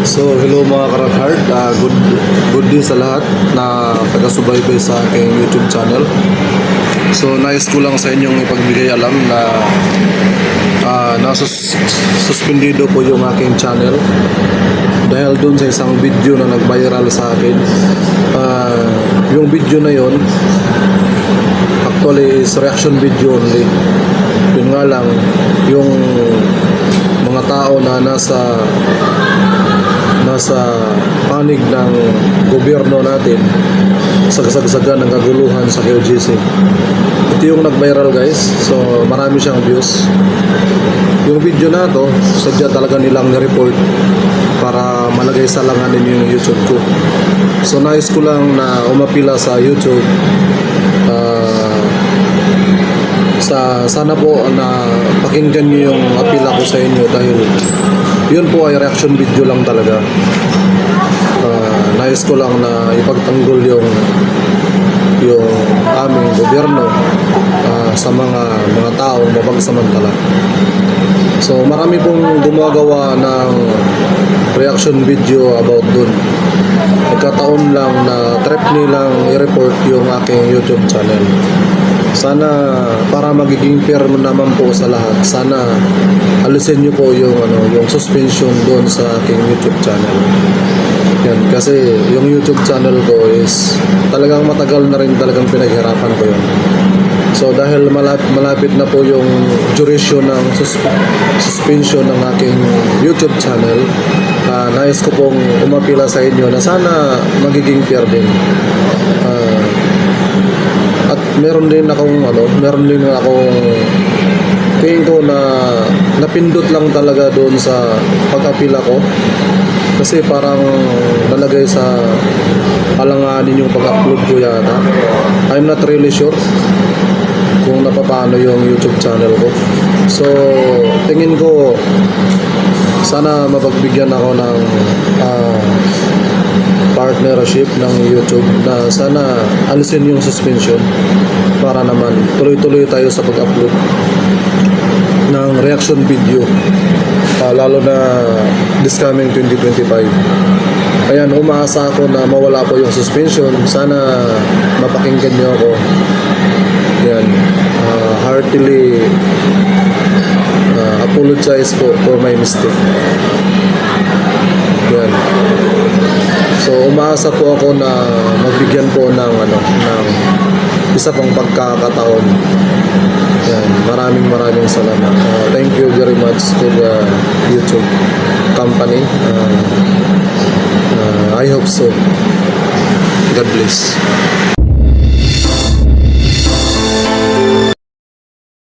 So, hello mga karakhard. Uh, good, good din sa lahat na taga-subaybay sa aking YouTube channel. So, nais ko lang sa inyong ipagbigay alam na uh, nasus suspendido po yung aking channel dahil dun sa isang video na nag-viral sa akin. Uh, yung video na yon actually is reaction video only. Yun nga lang, yung mga tao na nasa nasa panig ng gobyerno natin sa kasagsagan ng kaguluhan sa QGC. Ito yung nag-viral guys. So marami siyang views. Yung video na to, sadya talaga nilang ni-report para malagay sa langanin yung YouTube ko. So nais ko lang na umapila sa YouTube ah, sa sana po na pakinggan niyo yung apila ko sa inyo dahil yun po ay reaction video lang talaga. Ah, nais ko lang na ipagtanggol yung yung aming gobyerno ah, sa mga mga taong mapagsamantala. So marami pong gumagawa ng reaction video about dun. Nagkataon lang na trip nilang i-report yung aking YouTube channel. Sana para magiging fair naman po sa lahat, sana alisin niyo po yung ano, yung suspension doon sa aking YouTube channel. Yan, kasi yung YouTube channel ko is talagang matagal na rin talagang pinaghirapan ko yun. So dahil malapit, malapit na po yung duration ng sus- suspension ng aking YouTube channel, ah, nais ko pong umapila sa inyo na sana magiging fair din. At meron din akong ano, meron din akong tingin ko na napindot lang talaga doon sa pag-apila ko. Kasi parang nalagay sa alanganin yung pag-upload ko yata. I'm not really sure kung napapano yung YouTube channel ko. So, tingin ko sana mapagbigyan ako ng ah, partnership ng YouTube na sana alisin yung suspension para naman tuloy-tuloy tayo sa pag-upload ng reaction video. Ah, lalo na this coming 2025 ayan umaasa ako na mawala po yung suspension. Sana mapakinggan nyo ako. Yan Ah, heartily ah, apologize po for my mistake So umaasa po ako na magbigyan po ng ano ng isa pang pagkakataon. Yan, maraming maraming salamat. Uh, thank you very much to the YouTube company. Uh, uh, I hope so. God bless.